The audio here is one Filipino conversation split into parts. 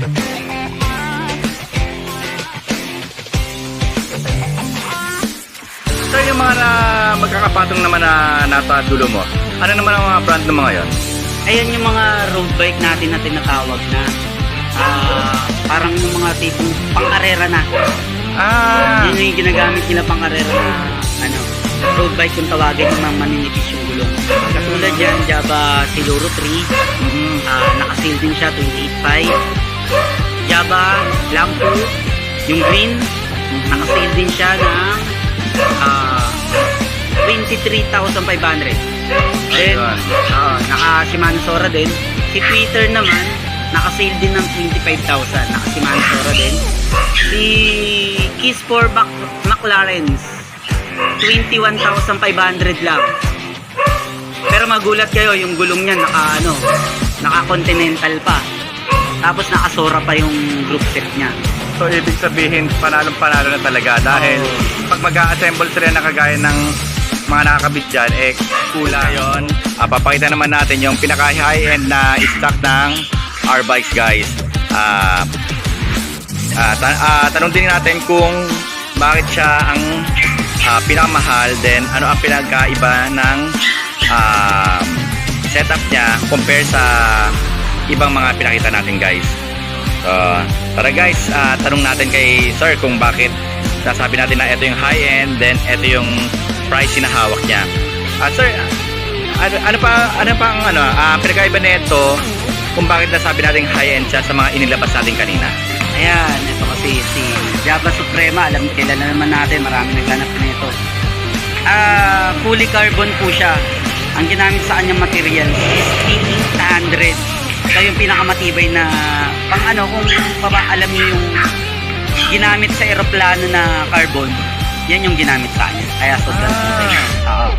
So yung mga na magkakapatong naman na nasa dulo mo, ano naman ang mga brand ng mga yon? Ayan yung mga road bike natin na tinatawag na ah, parang yung mga tipong pang-arera na. Ah, Yun yung ginagamit nila pang-arera na ano, road bike kung tawagin yung mga maninipis yung gulong. Katulad yan, Java Siluro 3, mhm. ah, nakasil din siya 28.5. Java Lampu, yung green, nakasil din siya ng ah, 23,500. Then. Oo, naka Shimano Sora din. Si Twitter naman, naka-sale din ng 25,000. Naka Shimano Sora din. Si Kiss for Mac McLaren's, 21,500 lang. Pero magulat kayo, yung gulong niya naka ano, naka-continental pa. Tapos naka-Sora pa yung group set niya. So ibig sabihin panalong panalo na talaga dahil Oo. pag mag-a-assemble sila na kagaya ng mga nakakabit dyan, eh kulang. Ngayon, ah, papakita naman natin yung pinaka high-end na stock ng our bikes guys. Ah, ah, ta- ah, tanong din natin kung bakit siya ang ah, pinakamahal then ano ang pinagkaiba ng ah, setup niya compare sa ibang mga pinakita natin guys. So, tara guys, ah, tanong natin kay sir kung bakit nasabi natin na ito yung high-end then ito yung price na hawak niya. Ah, sir, ano, ano pa ano pa ang ano, ah, pinagkaiba nito kung bakit nasabi natin high-end siya sa mga inilabas natin kanina? Ayan, ito kasi si Java Suprema, alam kilala naman natin, marami naghanap nito. Ah, fully carbon po siya. Ang ginamit sa kanyang material is PE100. Ito yung pinakamatibay na pang ano, kung baba alam niyo yung ginamit sa eroplano na carbon, yan yung ginamit sa kanya. Kaya sobrang Ah. tibay. Oo.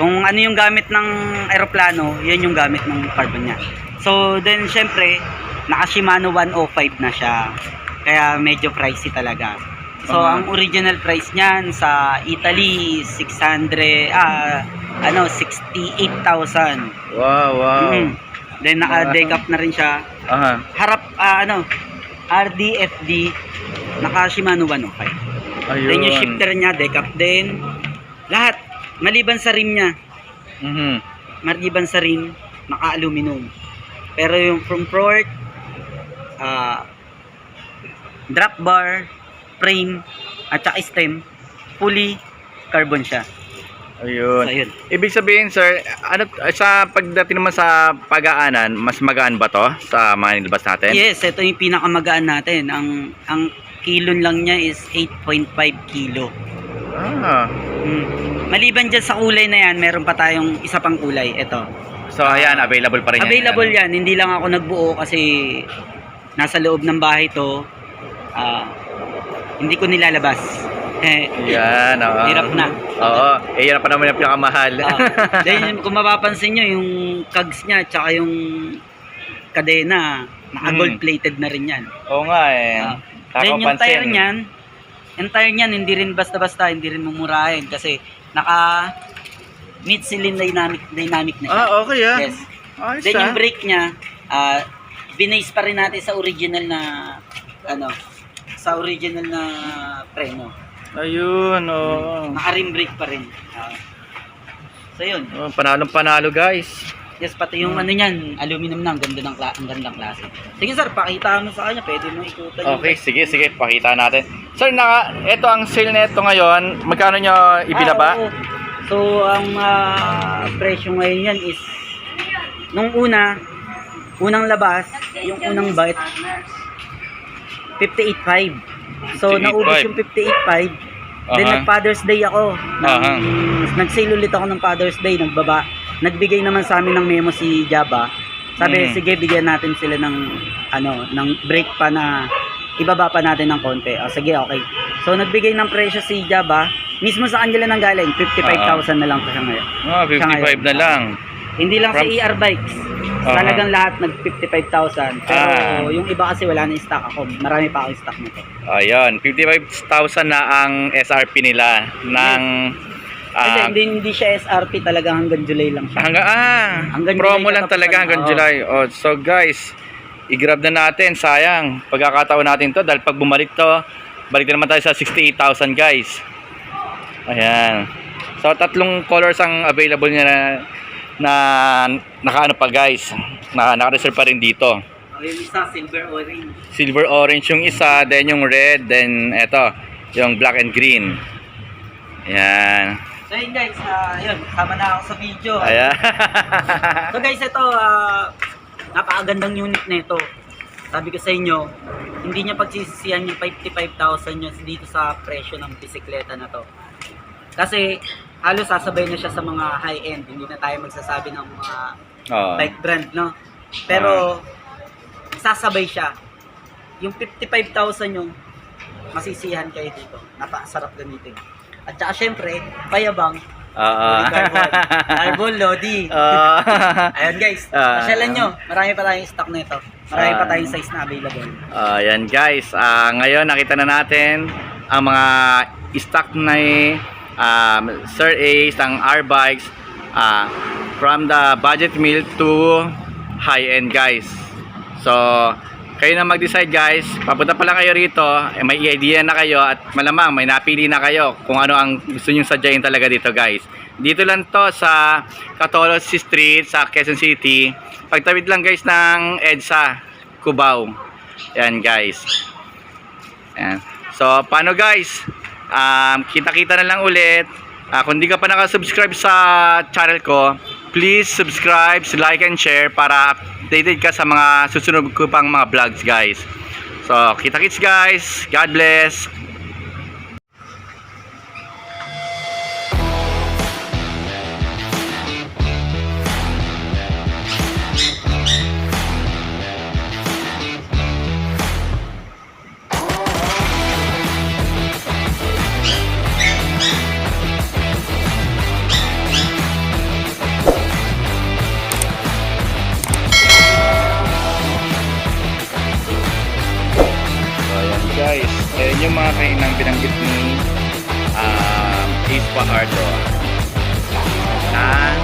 Kung ano yung gamit ng eroplano, yan yung gamit ng carbon niya. So, then syempre, naka Shimano 105 na siya. Kaya medyo pricey talaga. So, Ah. ang original price niyan sa Italy, 600, ah, ano, 68,000. Wow, wow. Mm. Then, naka-decap na rin siya. Aha. Harap, ah, ano, RDFD, naka Shimano 105. Ayun. Then, yung shifter niya, decap din. Lahat, maliban sa rim niya, Mhm. maliban sa rim, naka-aluminum. Pero yung from port, ah, drop bar, frame, at saka stem, fully carbon siya. Ayun. So, ayun. Ibig sabihin, sir, ano sa pagdating naman sa pag-aanan, mas magaan ba to sa mga nilabas natin? Yes, ito yung pinakamagaan natin. Ang ang kilon lang niya is 8.5 kilo. Ah. Mm. Maliban dyan sa kulay na yan, meron pa tayong isa pang kulay. Ito. So, ayan, available pa rin yan. Available yan. Hindi lang ako nagbuo kasi nasa loob ng bahay to. Ah, hindi ko nilalabas. Eh, Yan, oo. Hirap na. Oo. Eh, yan pa naman yung pinakamahal. Ah, then kung mapapansin nyo, yung cogs niya tsaka yung kadena, naka gold plated na rin yan. Oo nga eh. Ah, then yung Kakapansin. tire niyan, yung tire niyan hindi rin basta-basta, hindi rin mumurahin kasi naka mid-cylind dynamic, dynamic na siya. Ah, okay ah. Yes. Ayos Then ah. yung brake niya, ah binase pa rin natin sa original na ano, sa original na preno. Ayun, oo. Naka-rim brake pa rin. Ah. so yun. Oh, panalong panalo guys. Yes, pati yung ano niyan, aluminum na, ang ganda ng kla- ang gandang klase. Sige sir, pakita mo sa kanya, pwede mo ikutan. yung- Okay, sige, sige, pakita natin. Sir, naka, ito ang sale nito ngayon. Magkano nyo ibinaba? Ah, oo. So, ang ah, presyo ngayon yan is, nung una, unang labas, yung unang bite, 58.5. So, 58.5. naubos yung 58.5. Then, Aha. nag-Father's Day ako. Aha. Nag-sale ulit ako ng Father's Day, nagbaba. Nagbigay naman sa amin ng memo si Java. Sabi, Mm. sige, bigyan natin sila ng, ano, ng break pa na ibaba pa natin ng konti. O, sige, okay. So, nagbigay ng presyo si Java. Mismo sa kanila nang galing, 55,000 na lang pa siya ngayon. Ah, 55 na lang. Hindi lang sa From- ER bikes. Aha. Talagang lahat nag 55,000. Pero Ah. yung iba kasi wala na stock ako. Marami pa ako stock nito. Ayan, 55,000 na ang SRP nila ng ah, hindi, hindi siya SRP talaga hanggang July lang siya. hanggang ah, Hanggang promo July lang talaga hanggang Oo. July. Oh, so guys, i-grab na natin. Sayang. Pagkakataon natin to dahil pag bumalik to, balik na naman tayo sa 68,000 guys. Ayan. So, tatlong colors ang available niya na, na nakaano pa guys. Na, naka-reserve pa rin dito. Yung isa, silver orange. Silver orange yung isa, then yung red, then eto, yung black and green. Ayan. So yun guys, ah, yun, kasama na ako sa video. Ayan. So guys, ito, ah, napakagandang unit na ito. Sabi ko sa inyo, hindi niya pagsisisihan yung 55,000 yun dito sa presyo ng bisikleta na to. Kasi halos sasabay na siya sa mga high-end. Hindi na tayo magsasabi ng mga oh. bike brand, no? Pero sasabay siya. Yung 55,000 yung masisihan kayo dito. Napakasarap gamitin. At saka syempre, payabang, Oo. carbon, carbon, Lodi. Oo. Ayan guys, Ah. pasyalan nyo. Marami pa tayong stock nito. Marami pa tayong size na available. Ayan guys, Ah, ngayon nakita na natin ang mga stock na um, Sir Ace, ang R-Bikes ah, from the budget meal to high-end guys. So, kayo na mag-decide guys. Papunta pa lang kayo rito, eh, may idea na kayo at malamang may napili na kayo kung ano ang gusto nyo sadyain talaga dito guys. Dito lang to sa Catolos Street sa Quezon City. Pagtawid lang guys ng EDSA, Cubao. Yan guys. Yan. So, paano guys? Um, kita-kita na lang ulit. Ah, kung di ka pa nakasubscribe sa channel ko, please subscribe, like, and share para updated ka sa mga susunod ko pang mga vlogs guys. So, kita-kits guys. God bless. Ace Pajardo. Na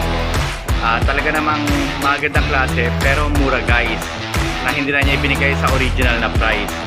ah, talaga namang magandang klase pero mura guys. Na hindi na niya ibinigay sa original na price.